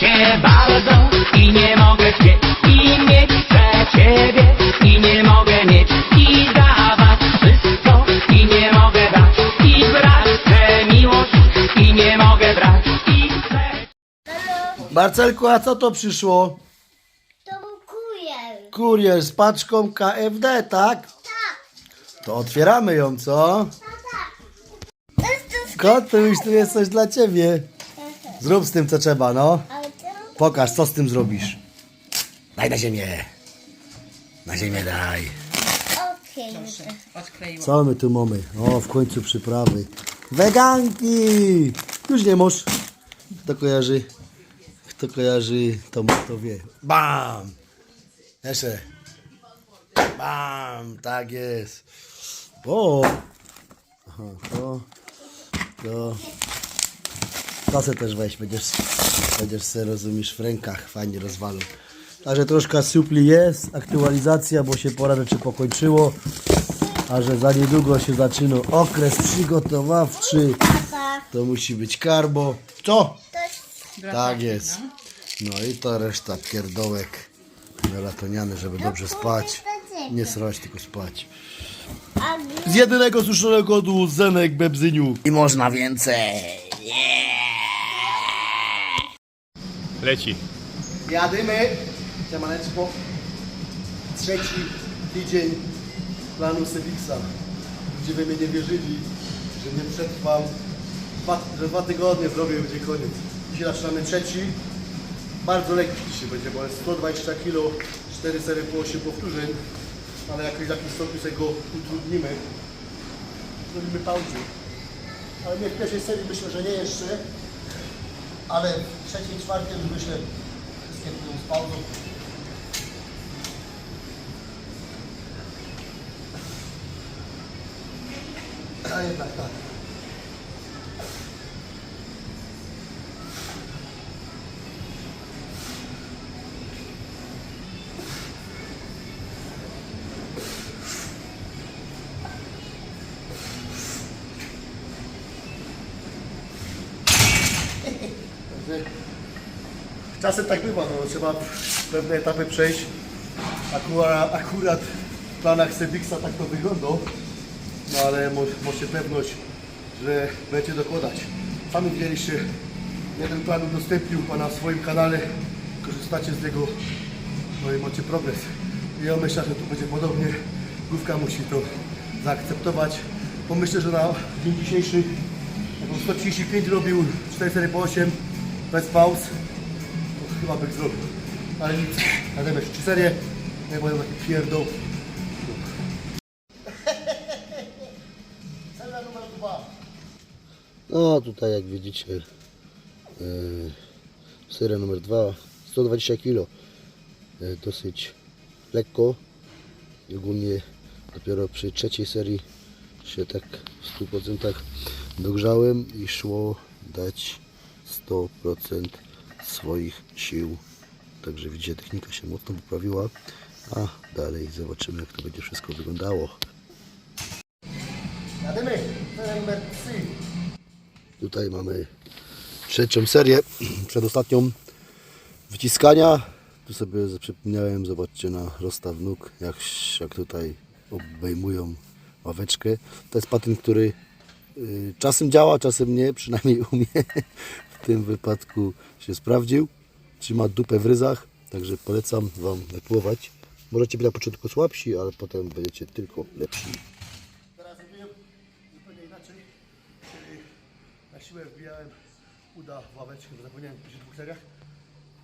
cię bardzo i nie mogę śpieć i mieć chcę ciebie i nie mogę mieć i dawać wszystko i nie mogę dać i brać chcę miłość i nie mogę brać i chcę Marcelku, a co to przyszło? To był kurier. Kurier z paczką KFD, tak? Tak, To otwieramy ją, co? jest to Kotuś, tu jest coś dla ciebie. Zrób z tym, co trzeba, no. Pokaż, co z tym zrobisz. Daj na ziemię. Na ziemię daj. Okej. Co my tu mamy? O, w końcu przyprawy. Weganki! Już nie możesz. Kto kojarzy? Kto kojarzy, to, to wie. Bam! Jeszcze. Bam! Tak jest. O! Aha, to. To. Se też weź, będziesz, będziesz se rozumiesz w rękach, fajnie rozwalą. Także troszkę supli jest, aktualizacja, bo się pora rzeczy pokończyło, a że za niedługo się zaczyna okres przygotowawczy, to musi być karbo. Co? Tak jest. No i to reszta pierdołek melatoniany, żeby dobrze spać. Nie srać, tylko spać. Z jedynego suszonego dwuzenek bebzyniu. I można więcej. Leci. Jadymy. Siemaneczko. Trzeci tydzień planu Sevixa. Ludzie we mnie nie wierzyli, że nie przetrwam. Dwa, że dwa tygodnie zrobię będzie koniec. Dzisiaj zaczynamy trzeci. Bardzo lekki dzisiaj będzie, bo jest 120 kg, 4 serie po 8 powtórzeń. Ale jakoś w jakimś stopniu sobie go utrudnimy. Zrobimy pauzę. Ale nie w pierwszej serii myślę, że nie jeszcze. Ale w trzeciej, czwartej już myślę, wszystkie pójdą z pauzą. A jednak tak. Czasem tak bywa, no, trzeba pewne etapy przejść. Akurat, akurat w planach Sebixa tak to wygląda, no ale macie pewność, że będziecie dokładać. Sami widzieliście, jeden plan udostępnił Pana w swoim kanale, korzystacie z niego, no i macie progres. I ja myślę, że tu będzie podobnie, główka musi to zaakceptować, bo myślę, że na dzień dzisiejszy jakbym 135 robił 4 serie po 8 bez pauz, chyba bych zrobił. Ale nic, jadę jeszcze 3 serie, nie będę taki pierdol. Seria numer 2. No tutaj jak widzicie yy, seria numer 2 120 kg yy, dosyć lekko ogólnie dopiero przy trzeciej serii się tak w 100% dogrzałem i szło dać 100% swoich sił. Także widzicie technika się mocno poprawiła. A dalej zobaczymy jak to będzie wszystko wyglądało. Jadymy, seria numer 3 Tutaj mamy trzecią serię, przedostatnią wyciskania. Tu sobie przypomniałem, zobaczcie na rozstaw nóg, jak, jak tutaj obejmują ławeczkę. To jest patent, który y, czasem działa, czasem nie, przynajmniej u mnie tym wypadku się sprawdził. Trzyma dupę w ryzach, także polecam Wam napływać. Możecie być na początku słabsi, ale potem będziecie tylko lepsi. Teraz zrobiłem zupełnie inaczej. Czyli na siłę wbijałem uda w ławeczkę, bo zapomniałem przy dwóch seriach.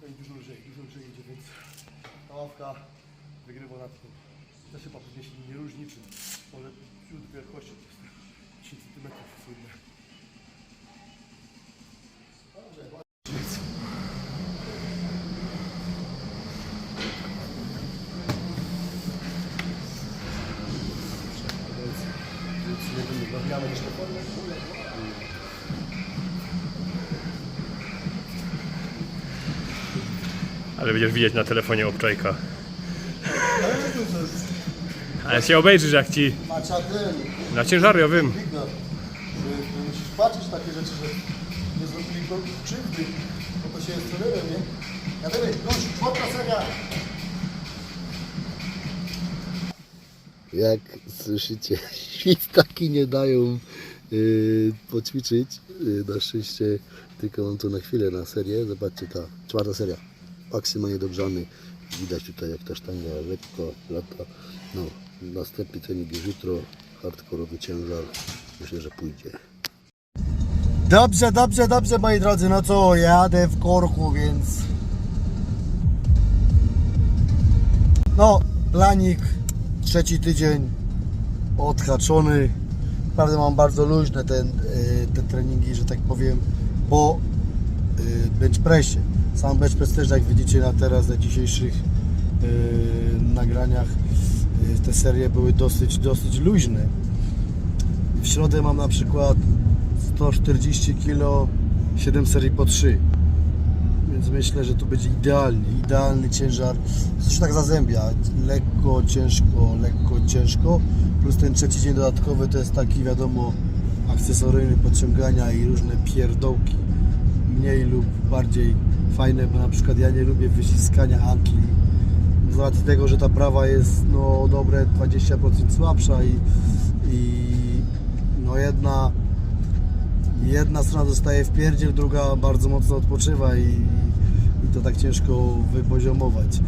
No i dużo lżej, dużo lżej idzie, więc ta ławka wygrywa nad tym. Też chyba pewnie się nie różni, czy może wśród wielkości to jest 10 cm słynne. Dobrze, Ale będziesz widzieć na telefonie obczajka. Ale się obejrzysz jak ci ten, na że musisz patrzeć takie rzeczy, że go krzywdy, bo to się jest turylem, nie? Jadymy, już, czwarta seria. Jak słyszycie, świstaki nie dają yy, poćwiczyć. Yy, na szczęście tylko mam to na chwilę, na serię. Zobaczcie, ta czwarta seria. Maksymalnie dogrzany. Widać tutaj jak ta sztanga lekko lata. No, następny trening już jutro. Hardkorowy ciężar. Myślę, że pójdzie. Dobrze, dobrze, dobrze moi drodzy. No co, jadę w korku, więc... No, planik trzeci tydzień odhaczony. Naprawdę mam bardzo luźne ten, y, te treningi, że tak powiem, po y, bench pressie. Sam bench press też, jak widzicie na teraz, na dzisiejszych y, nagraniach, te serie były dosyć, dosyć luźne. W środę mam na przykład 140 kg, 7 serii po 3. Więc myślę, że tu będzie idealnie, idealny ciężar. Coś tak zazębia. Lekko, ciężko, lekko, ciężko. Plus ten trzeci dzień dodatkowy to jest taki wiadomo akcesoryjny podciągania i różne pierdołki. Mniej lub bardziej fajne, bo na przykład ja nie lubię wyciskania ankli. Z racji tego, że ta prawa jest no dobre 20% słabsza i, i no jedna jedna strona zostaje w pierdziel, druga bardzo mocno odpoczywa i, i to tak ciężko wypoziomować.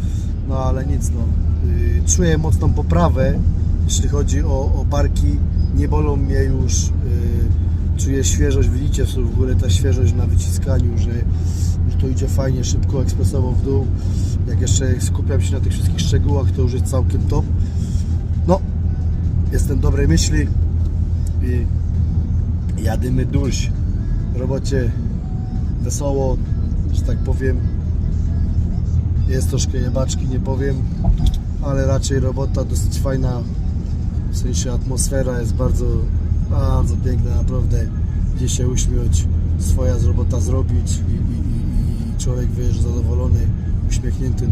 No ale nic, no. Yy, Czuję mocną poprawę, jeśli chodzi o, o barki. Nie bolą mnie już. Yy, Czuję świeżość, widzicie w ogóle ta świeżość na wyciskaniu, że, że to idzie fajnie, szybko, ekspresowo w dół. Jak jeszcze skupiam się na tych wszystkich szczegółach, to już jest całkiem top. No, jestem dobrej myśli i jadymy duś. Robocie wesoło, że tak powiem. Jest troszkę jebaczki, nie powiem, ale raczej robota dosyć fajna. W sensie atmosfera jest bardzo, bardzo piękna, naprawdę. Gdzie się uśmiać, swoja robota zrobić i, i, i, i człowiek wyjeżdża zadowolony, uśmiechnięty.